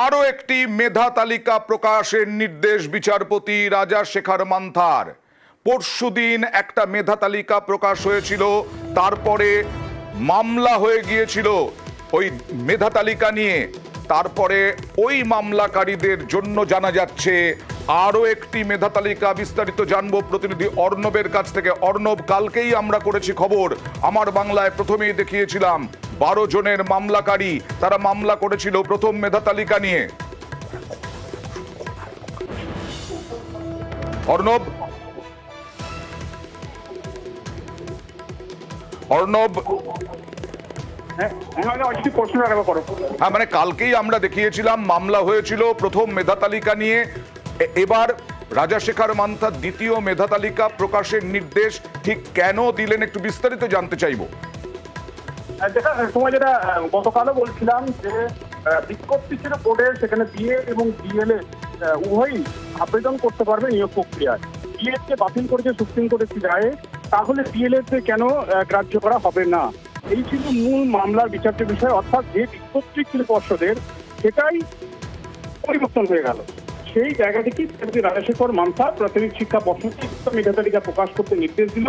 আরও একটি মেধা তালিকা প্রকাশের নির্দেশ বিচারপতি রাজা শেখার মান্থার। পরশুদিন একটা মেধা তালিকা প্রকাশ হয়েছিল, তারপরে মামলা হয়ে গিয়েছিল ওই মেধা তালিকা নিয়ে। তারপরে ওই মামলাকারীদের জন্য জানা যাচ্ছে, আরও একটি মেধা তালিকা বিস্তারিত জানব প্রতিনিধি অর্ণবের কাছ থেকে। অর্ণব, কালকেই আমরা করেছি খবর। আমার বাংলায় প্রথমেই দেখিয়েছিলাম বারো জনের মামলাকারী। তারা মামলা করেছিল প্রথম মেধা তালিকা নিয়ে। অর্ণব? অর্ণব? হ্যাঁ মানে কালকেই আমরা দেখিয়েছিলাম, মামলা হয়েছিল প্রথম মেধা তালিকা নিয়ে। এবার রাজাশেখর মান্থা দ্বিতীয় মেধা তালিকা প্রকাশের নির্দেশ ঠিক কেন দিলেন একটু বিস্তারিত জানতে চাইব। যেটা সময় যেটা গতকালও বলছিলাম যে বিজ্ঞপ্তি ছিল বোর্ডের সেখানে বিএ এবং ডিএলএ উভয়ই আবেদন করতে পারবে নিয়োগ প্রক্রিয়ায়। বিএড কে বাতিল করেছে সুপ্রিম কোর্টের একটি রায়ে, তাহলে ডিএলএড কে কেন গ্রাহ্য করা হবে না? এই ছিল মূল মামলার বিচার্য বিষয়, অর্থাৎ যে বিজ্ঞপ্তি ছিল পর্ষদের, সেটাই পরিবর্তন হয়ে গেল। সেই জায়গা থেকে রাজাশেখর প্রাথমিক শিক্ষা পর্ষদকে মেধা তালিকা প্রকাশ করতে নির্দেশ দিল।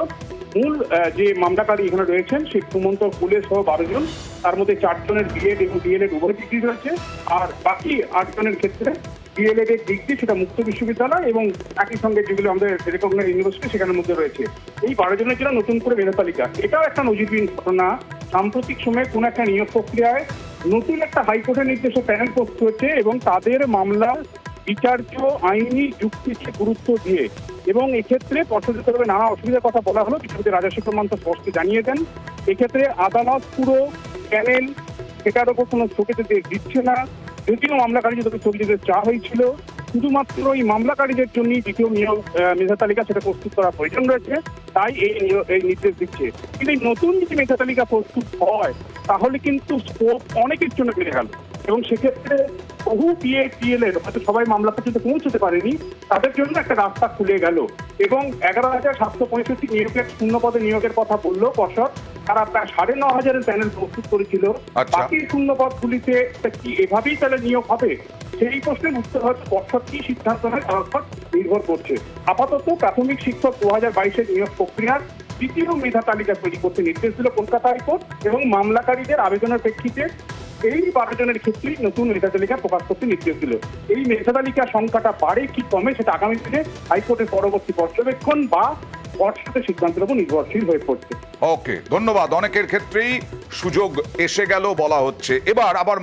মূল যে মামলাকারী এখানে রয়েছেন, সেই সুমন্ত ফুলে সহ বারো জন, তার মধ্যে চারজনের বিএড এবং ডিএলএড উভয় ডিগ্রি রয়েছে। আর বাকি আটজনের ক্ষেত্রে ডিএলএড এর ডিগ্রি সেটা মুক্ত বিশ্ববিদ্যালয় এবং একই সঙ্গে যেগুলো আমাদের রেকগনাইজ ইউনিভার্সিটি, সেখানের মধ্যে রয়েছে। এই বারো জনের জন্য নতুন করে মেধা তালিকা। এটাও একটা নজিরবিহীন ঘটনা। সাম্প্রতিক সময়ে কোন একটা নিয়োগ প্রক্রিয়ায় নতুন একটা হাইকোর্টের নির্দেশে প্যানেল প্রস্তুত হচ্ছে এবং তাদের মামলার বিচার্য আইনি যুক্তিকে গুরুত্ব দিয়ে এবং এক্ষেত্রে পর্ষদের তরফে নানা অসুবিধার কথা বলা হলো। বিচারপতি রাজাশেখর মান্ত স্পষ্ট জানিয়ে দেন, এক্ষেত্রে আদালত পুরো প্যানেল সেটার ওপর কোনো স্থগিত দিচ্ছে না। যদিও মামলাকারী যদি স্থগিত চাওয়া হয়েছিল, শুধুমাত্র এই মামলাকারীদের জন্যই দ্বিতীয় নিয়োগ মেধা তালিকা সেটা প্রস্তুত করা প্রয়োজন রয়েছে। তাই এই নির্দেশ দিচ্ছে। কিন্তু এই নতুন যদি মেধা তালিকা প্রস্তুত হয় তাহলে কিন্তু স্কোপ অনেকের জন্য বেড়ে গেল। এবং সেক্ষেত্রে বহু বিএ টিএলএর হয়তো সবাই মামলা পর্যন্ত পৌঁছতে পারেনি তাদের জন্য একটা রাস্তা খুলে গেল। এবং এগারো হাজার সাতশো পঁয়ষট্টি নিয়োগের শূন্য পদে নিয়োগের কথা বলল পর্ষদ। তারা প্রায় সাড়ে ন হাজারের প্যানেল প্রস্তুত করেছিল। আচ্ছা। বাকি শূন্য পদগুলিতে তা কি এভাবেই তাহলে নিয়োগ হবে? সেই প্রশ্নের উত্তর হয়তো পর্ষদ কি সিদ্ধান্ত নেয় তার উপর নির্ভর করছে। আপাতত প্রাথমিক শিক্ষক দু হাজার বাইশের নিয়োগ প্রক্রিয়ার দ্বিতীয় মেধা তালিকা তৈরি করতে নির্দেশ দিল কলকাতা হাইকোর্ট এবং মামলাকারীদের আবেদনের প্রেক্ষিতে এই বারো জনের ক্ষেত্রেই নতুন মেধা তালিকা প্রকাশ করতে নির্দেশ দিল। এই মেধা তালিকার সংখ্যাটা বাড়ে কি কমে সেটা আগামী দিনে হাইকোর্টের পরবর্তী পর্যবেক্ষণ বা হয়ে ওকে, ধন্যবাদ। অনেকের ক্ষেত্রেই সুযোগ এসে গেল বলা হচ্ছে। এবার আবার